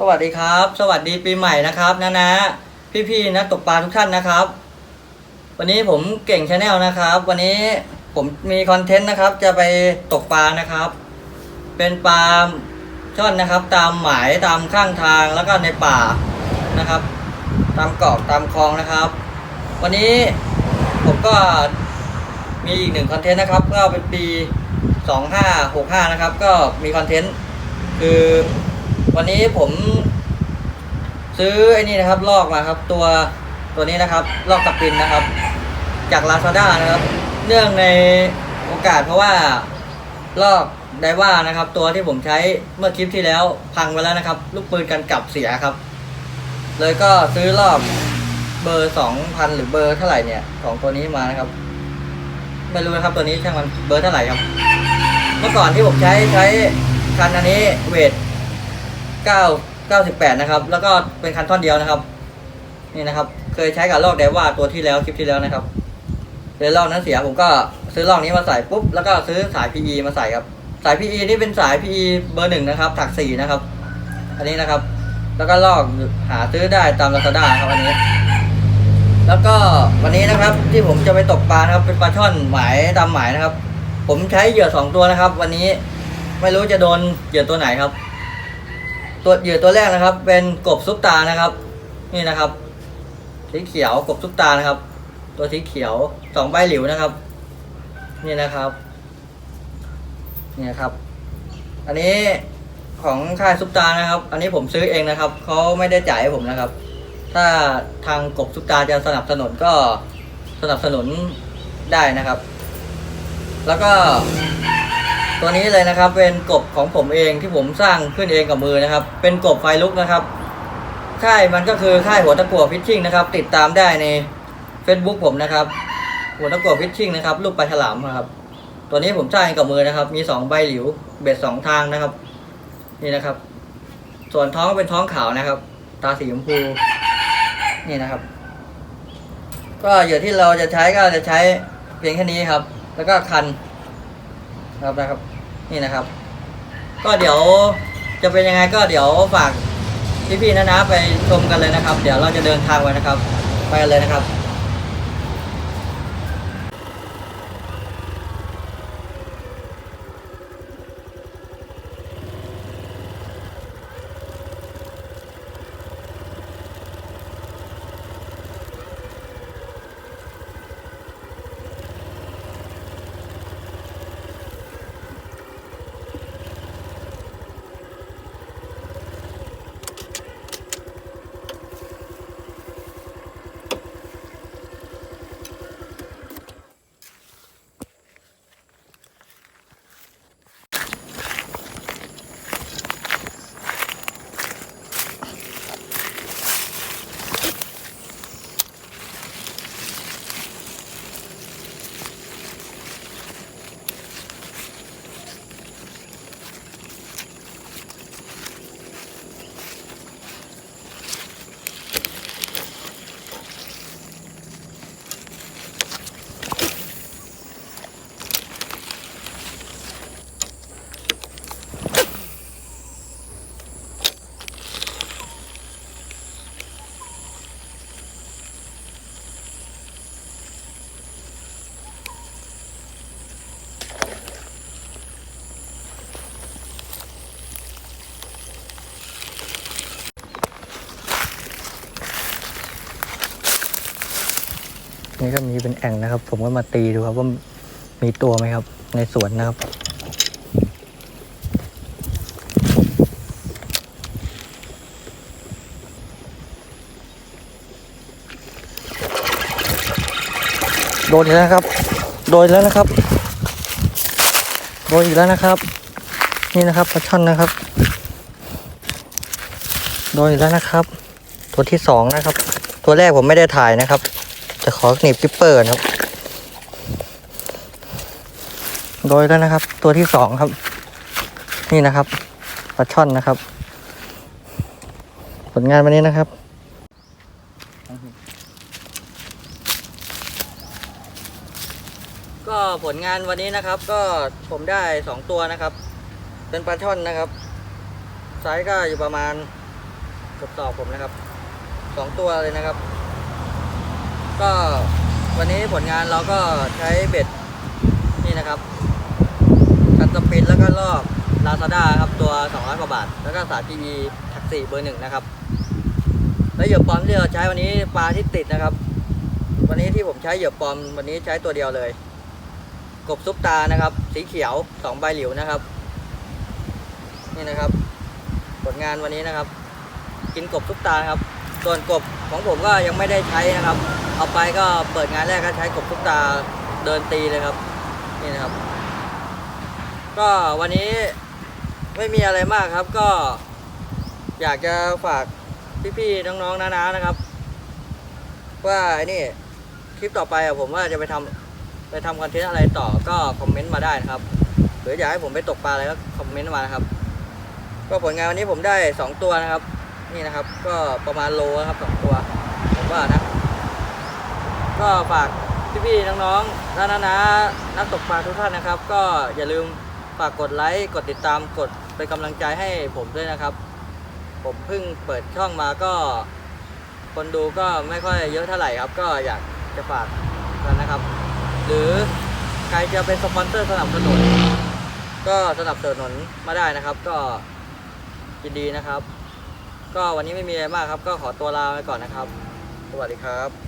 สวัสดีครับ สวัสดีปีใหม่นะครับนะนะพี่ๆนักตกปลาทุกท่านนะครับ วันนี้ผมเก่งชาแนลนะครับ วันนี้ผมมีคอนเทนต์นะครับ จะไปตกปลานะครับ เป็นปลาช่อนนะครับ ตามหมายตามข้างทางแล้วก็ในป่านะครับ ตามเกาะตามคลองนะครับ วันนี้ผมก็มีอีกหนึ่งคอนเทนต์นะครับ ก็เป็นปี 2565 นะครับ ก็มีคอนเทนต์คือ วันนี้ผมซื้อไอ้นี่นะครับลอกมาครับ ตัวตัวนี้นะครับลอกกับปินนะครับ จาก Lazada นะครับ เนื่องในโอกาสเพราะว่าลอกไดว่านะครับ ตัวที่ผมใช้เมื่อคลิปที่แล้วพังไปแล้วนะครับ ลูกปืนกันกลับเสียครับ เลยก็ซื้อรอบเบอร์สองพันหรือเบอร์เท่าไหร่เนี่ยของตัวนี้มานะครับไม่รู้นะครับตัวนี้ช่างมันเบอร์เท่าไหร่ครับ เมื่อก่อนที่ผมใช้ใช้คันอันนี้เวท เก้าเก้าสิบแปดนะครับ แล้วก็เป็นคันท่อนเดียวนะครับ นี่นะครับ เคยใช้กับลอกไดว่าตัวที่แล้วคลิปที่แล้วนะครับเลยลอกนั้นเสียผมก็ซื้อลอกนี้มาใส่ปุ๊บแล้วก็ซื้อสาย PE มาใส่ครับ สาย PE นี่เป็นสาย PE เบอร์หนึ่งนะครับถักสี่นะครับ อันนี้นะครับ แล้วก็ลอกหาซื้อได้ตาม Lazada ครับอันนี้ แล้วก็วันนี้นะครับที่ผมจะไปตกปลานะครับ เป็นปลาช่อนหมายตามหมายนะครับ ผมใช้เหยื่อสองตัวนะครับ วันนี้ไม่รู้จะโดนเหยื่อตัวไหนครับ ตัวเหยื่อตัวแรกนะครับ เป็นกบซุปตานะครับ นี่นะครับสีเขียวกบซุปตานะครับ ตัวสีเขียวสองใบหลิวนะครับ นี่นะครับนี่นะครับ อันนี้ของค่ายซุปตานะครับ อันนี้ผมซื้อเองนะครับเขาไม่ได้จ่ายให้ผมนะครับ ถ้าทางกบซุปตาจะสนับสนุนก็สนับสนุนได้นะครับ แล้วก็ ตัวนี้เลยนะครับ เป็นกบของผมเองที่ผมสร้างขึ้นเองกับมือนะครับ เป็นกบไฟลุกนะครับ ค่ายมันก็คือค่ายหัวตะกั่วฟิชชิ่งนะครับ ติดตามได้ใน Facebook ผมนะครับ หัวตะกั่วฟิชชิ่งนะครับลูกปลาฉลามนะครับ ตัวนี้ผมสร้างเองกับมือนะครับ มีสองใบหลิวเบ็ดสองทางนะครับ นี่นะครับ ส่วนท้องเป็นท้องขาวนะครับ ตาสีชมพูนี่นะครับ ก็เหยื่อที่เราจะใช้ก็จะใช้เพียงแค่นี้ครับ แล้วก็คัน ครับนะครับ นี่นะครับ ก็เดี๋ยวจะเป็นยังไงก็เดี๋ยวฝากพี่ๆนะนะไปชมกันเลยนะครับ เดี๋ยวเราจะเดินทางไปนะครับ ไปกันเลยนะครับ นี่ก็มีเป็นแอ่งนะครับ ผมก็มาตีดูครับว่ามีตัวไหมครับ ในสวนนะครับ โดนอีกแล้วนะครับ โดนแล้วนะครับ โดนอีกแล้วนะครับ นี่นะครับปลาช่อนนะครับ โดนอีกแล้วนะครับ ตัวที่สองนะครับ ตัวแรกผมไม่ได้ถ่ายนะครับ จะขอหนีบกิปเปอร์นะครับ โดยแล้วนะครับ ตัวที่สองครับ นี่นะครับปลาช่อนนะครับ ผลงานวันนี้นะครับก็ผลงานวันนี้นะครับ ก็ผมได้สองตัวนะครับ เป็นปลาช่อนนะครับไซส์ก็อยู่ประมาณกบตอกผมนะครับสองตัวเลยนะครับ ก็วันนี้ผลงานเราก็ใช้เบ็ดนี่นะครับคันสปินแล้วก็ลอกลาซาด้าครับตัว 200กว่าบาท แล้วก็สาย PE ถักสี่เบอร์หนึ่งนะครับ แล้วเหยื่อปลอมที่เราใช้วันนี้ปลาที่ติดนะครับ วันนี้ที่ผมใช้เหยื่อปลอมวันนี้ใช้ตัวเดียวเลย กบซุปตานะครับ สีเขียวสองใบหลิวนะครับ นี่นะครับ ผลงานวันนี้นะครับ กินกบซุปตาครับ ส่วนกบ ของผมก็ยังไม่ได้ใช้นะครับ เอาไปก็เปิดงานแรกก็ใช้กบซุปตาเดินตีเลยครับ นี่นะครับ ก็วันนี้ไม่มีอะไรมากครับ ก็ อยากจะฝากพี่ๆน้องๆน้าๆนะครับ ว่าไอ้นี่คลิปต่อไปอะผมว่าจะไปทำไปทำคอนเทนต์อะไรต่อก็คอมเมนต์มาได้นะครับ หรืออยากให้ผมไปตกปลาอะไรก็คอมเมนต์มานะครับ ก็ผลงานวันนี้ผมได้สองตัวนะครับ นี่นะครับ ก็ประมาณโลนะครับสองตัวผมว่านะ ก็ฝากพี่ๆน้องๆน้านาๆนักตกปลาทุกท่านนะครับ ก็อย่าลืมฝากกดไลค์กดติดตามกดเป็นกำลังใจให้ผมด้วยนะครับ ผมเพิ่งเปิดช่องมาก็ คนดูก็ไม่ค่อยเยอะเท่าไหร่ครับ ก็อยากจะฝากกันนะครับ หรือใครจะเป็นสปอนเซอร์สนับสนุนก็สนับสนุนมาได้นะครับ ก็ยินดีนะครับ ก็วันนี้ไม่มีอะไรมากครับ ก็ขอตัวลาไปก่อนนะครับ สวัสดีครับ